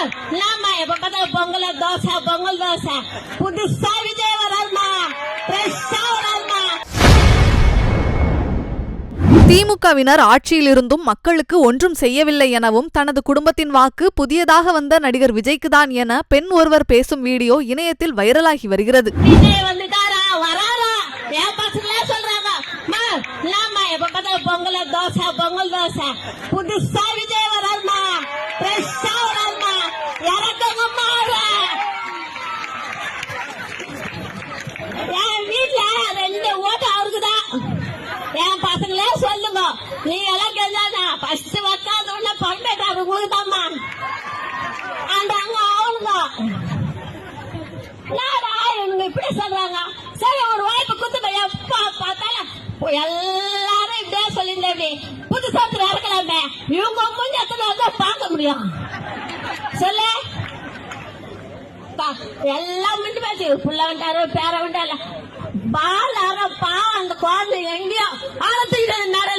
என்னம்மா எப்ப பார்த்தாலும் பொங்கல் தோசை பொங்கல் தோசை. புதுசா விஜய் வராருமா ஃப்ரெஷ்ஷா வராருமா திமுகவினர் ஆட்சியிலிருந்தும் மக்களுக்கு ஒன்றும் செய்யவில்லை எனவும் தனது குடும்பத்தின் வாக்கு புதியதாக வந்த நடிகர் விஜய்க்குதான் என பெண் ஒருவர் பேசும் வீடியோ இணையத்தில் வைரலாகி வருகிறது. பொங்கல் தோசை பொங்கல் தோசை. புதுசா சொல்லுங்க நீ எல்லாம் கேட்டா ஃபர்ஸ்ட் உக்காந்த உடனே பண்பேட்டா அவருக்கு தாம்மா அந்த அங்க அவனுங்க என்னடா இவனுங்க இப்படி சொல்றாங்க சரி ஒரு வாய்ப்பு குத்துங்க எப்பா பார்த்தாலும் எல்லாரும் இப்படியே சொல்லியிருந்தேன் இப்படி புதுசா ஒருத்தர் இறக்கலாமே இவங்க மூஞ்சி எத்தனை வந்து பார்க்க முடியும் சொல்லு எல்லாம் மிண்டு பேசி புள்ள வந்துட்டாரு பேர வந்துட்டாரு அற பாவம் அந்த குழந்தை எங்கேயோ ஆழத்துக்கிட்ட